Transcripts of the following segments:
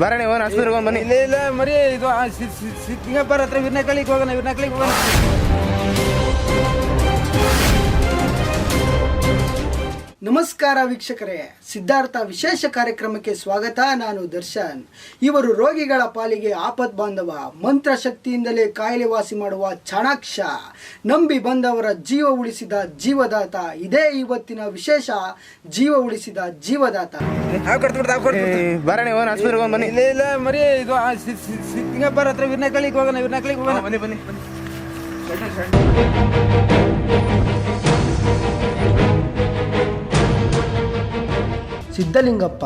ಬರೋಣ ಓನ್ ಆಸ್ಪತ್ರೆಗೆ ಬನ್ನಿ. ಇಲ್ಲ ಇಲ್ಲ ಮರಿ ಇದು ಸಿಕ್ಕಿಂಗಪ್ಪ ಹತ್ರ ವಿರ್ನಕಳಿಗೆ ಹೋಗೋಣ ವಿರ್ನಕಳಿಗೆ ಹೋಗೋಣ. ನಮಸ್ಕಾರ ವೀಕ್ಷಕರೇ. ಸಿದ್ಧಾರ್ಥ ವಿಶೇಷ ಕಾರ್ಯಕ್ರಮಕ್ಕೆ ಸ್ವಾಗತ. ನಾನು ದರ್ಶನ್. ಇವರು ರೋಗಿಗಳ ಪಾಲಿಗೆ ಆಪತ್ ಬಾಂಧವ ಮಂತ್ರಶಕ್ತಿಯಿಂದಲೇ ಕಾಯಿಲೆ ವಾಸಿ ಮಾಡುವ ಚಾಣಾಕ್ಷ. ನಂಬಿ ಬಂದವರ ಜೀವ ಉಳಿಸಿದ ಜೀವದಾತ. ಇದೇ ಇವತ್ತಿನ ವಿಶೇಷ ಜೀವ ಉಳಿಸಿದ ಜೀವದಾತ. ಇಲ್ಲ ಇಲ್ಲ ಮರಿ ಇದು ಸಿಂಗಪ್ಪರ ಹತ್ರ ವಿರ್ನಕಳಿಗೆ ಹೋಗೋಣ ವಿರ್ನಕಳಿಗೆ ಹೋಗೋಣ. ಬನ್ನಿ ಬನ್ನಿ ಸಿದ್ಧಲಿಂಗಪ್ಪ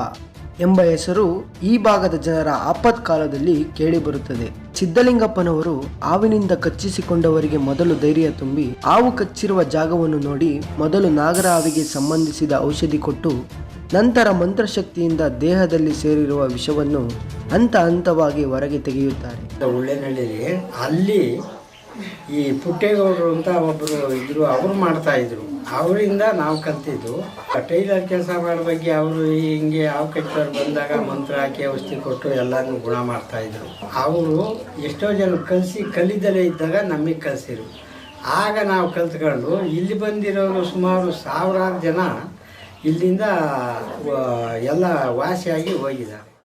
ಎಂಬ ಹೆಸರು ಈ ಭಾಗದ ಜನರ ಆಪತ್ಕಾಲದಲ್ಲಿ ಕೇಳಿಬರುತ್ತದೆ. ಸಿದ್ಧಲಿಂಗಪ್ಪನವರು ಹಾವಿನಿಂದ ಕಚ್ಚಿಸಿಕೊಂಡವರಿಗೆ ಮೊದಲು ಧೈರ್ಯ ತುಂಬಿ ಹಾವು ಕಚ್ಚಿರುವ ಜಾಗವನ್ನು ನೋಡಿ ಮೊದಲು ನಾಗರ ಹಾವಿಗೆ ಸಂಬಂಧಿಸಿದ ಔಷಧಿ ಕೊಟ್ಟು ನಂತರ ಮಂತ್ರಶಕ್ತಿಯಿಂದ ದೇಹದಲ್ಲಿ ಸೇರಿರುವ ವಿಷವನ್ನು ಹಂತ ಹಂತವಾಗಿ ಹೊರಗೆ ತೆಗೆಯುತ್ತಾರೆ. ಅಲ್ಲಿ ಈ ಪುಟ್ಟೇಗೌಡರು ಅಂತ ಒಬ್ಬರು ಇದ್ರು, ಅವರು ಮಾಡ್ತಾ ಇದ್ರು. ಅವರಿಂದ ನಾವು ಕಲ್ತಿದ್ದು. ಟೈಲರ್ ಕೆಲಸ ಮಾಡೋ ಬಗ್ಗೆ ಅವರು ಹಿಂಗೆ ಯಾವ ಕಚ್ಚೋರು ಬಂದಾಗ ಮಂತ್ರ ಹಾಕಿ ಔಷಧಿ ಕೊಟ್ಟು ಎಲ್ಲಾನು ಗುಣ ಮಾಡ್ತಾ ಇದ್ರು. ಅವರು ಎಷ್ಟೋ ಜನ ಕಲಿಸಿ ಕಲಿದಲೇ ಇದ್ದಾಗ ನಮಗೆ ಕಲಿಸಿರು ಆಗ ನಾವು ಕಲ್ತ್ಕೊಂಡು ಇಲ್ಲಿ ಬಂದಿರೋರು ಸುಮಾರು ಸಾವಿರಾರು ಜನ ಇಲ್ಲಿಂದ ಎಲ್ಲ ವಾಸಿಯಾಗಿ ಹೋಗಿದ್ದಾರೆ.